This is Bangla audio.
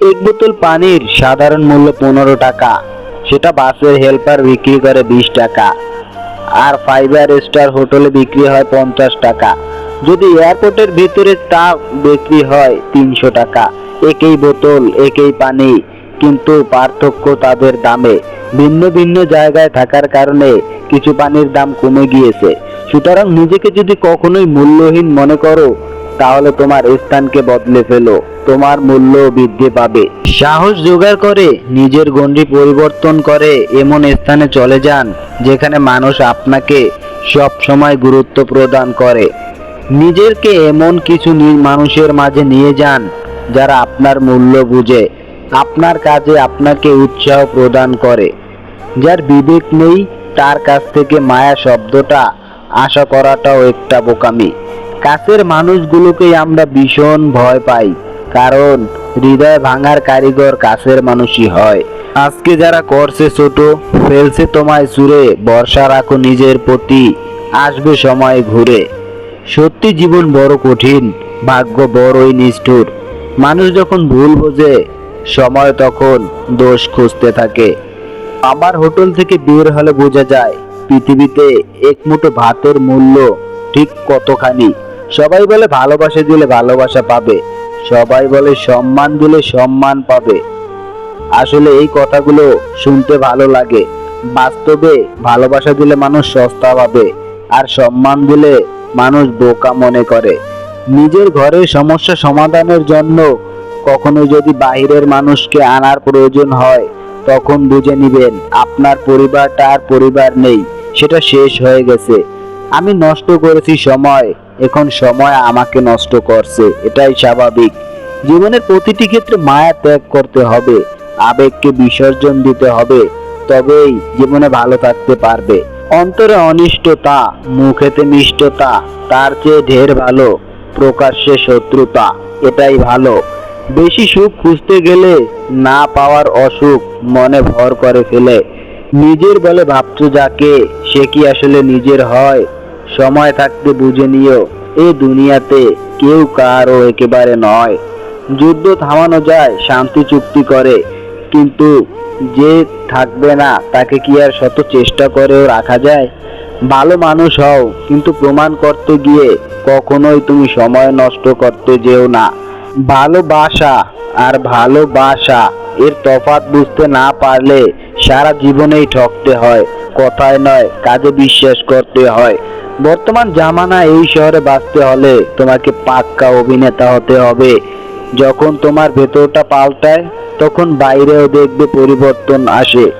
এক বোতল পানির সাধারণ মূল্য পনেরো টাকা। সেটা বাসের হেল্পার বিক্রি করে বিশ টাকা। আর ফাইবার স্টার হোটেলে বিক্রি হয় পঞ্চাশ টাকা। যদি এয়ারপোর্টের ভিতরে তা বিক্রি হয় তিনশো টাকা। একই বোতল, একই পানি। কিন্তু পার্থক্য তাদের দামে। ভিন্ন ভিন্ন জায়গায় থাকার কারণে কিছু পানির দাম কমে গিয়েছে। সুতরাং নিজেকে যদি কখনোই মূল্যহীন মনে করো তাহলে তোমার স্থানকে বদলে ফেলো। তোমার মূল্য বৃদ্ধি পাবে। সাহস জোগাড় করে নিজের গণ্ডি পরিবর্তন করে এমন স্থানে চলে যান, যেখানে মানুষ আপনাকে সব সময় গুরুত্ব প্রদান করে। নিজেরকে এমন কিছু মানুষের মাঝে নিয়ে যান, যারা আপনার মূল্য বুঝে, আপনার কাজে আপনাকে উৎসাহ প্রদান করে। যার বিবেক নেই, তার কাছ থেকে মায়া শব্দটা আশা করাটাও একটা বোকামি। কাছের মানুষগুলোকেই আমরা ভীষণ ভয় পাই, কারণ হৃদয় ভাঙার কারিগর কাছের মানুষই হয়। আজকে যারা করছে ছোট, ফেলছে তোমায় সুরে বর্ষা রাখো নিজের প্রতি, আসবে সময় ঘুরে। সত্যি জীবন বড় কঠিন, ভাগ্য বড়ই নিষ্ঠুর। মানুষ যখন ভুল বোঝে, সময় তখন দোষ খুঁজতে থাকে। আবার হোটেল থেকে বের হলে বোঝা যায়, পৃথিবীতে এক মুঠো ভাতের মূল্য ঠিক কতখানি। সবাই বলে ভালোবাসা দিলে ভালোবাসা পাবে। সবাই বলে সম্মান দিলে সম্মান পাবে। আসলে এই কথাগুলো শুনতে ভালো লাগে। বাস্তবে ভালোবাসা দিলে মানুষ সস্তা পাবে আর সম্মান দিলে মানুষ বোকা মনে করে। নিজের ঘরের সমস্যা সমাধানের জন্য কখনো যদি বাইরের মানুষকে আনার প্রয়োজন হয়, তখন বুঝে নিবেন, আপনার পরিবারটা আর পরিবার নেই, সেটা শেষ হয়ে গেছে। আমি নষ্ট করেছি সময় এখন সময় আমাকে নষ্ট করছে, এটাই স্বাভাবিক। জীবনের প্রতিটি ক্ষেত্রে মায়া ত্যাগ করতে হবে, আবেগকে বিসর্জন দিতে হবে, তবেই জীবনে ভালো থাকতে পারবে। অন্তরে অনিষ্টতা, মুখেতে মিষ্টতা, তার চেয়ে ঢের ভালো, প্রকাশ্যে শত্রুতা, এটাই ভালো। বেশি সুখ খুঁজতে গেলে না পাওয়ার অসুখ মনে ভর করে ফেলে। নিজের বলে ভাবছ যাকে, সে কি আসলে নিজের হয়? সময় থাকতে বুঝে নিও। এই দুনিয়াতে কেউ কারও একেবারে নয়। যুদ্ধ থামানো যায়, শান্তি চুক্তি করে, কিন্তু যে থাকবে না, তাকে কি আর শত চেষ্টা করেও রাখা যায়? ভালো মানুষ হও, কিন্তু প্রমাণ করতে গিয়ে কখনোই তুমি সময় নষ্ট করতে যেও না। ভালোবাসা আর ভালোবাসা এর তফাৎ বুঝতে না পারলে সারা জীবনেই ঠকতে হয়, কথায় নয়, কাজে বিশ্বাস করতে হয়। বর্তমান জামানা এই শহরে বাঁচতে হলে তোমাকে পাক্কা অভিনেতা হতে হবে। যখন তোমার ভেতরটা পাল্টায়, তখন বাইরেও দেখবে পরিবর্তন আসে।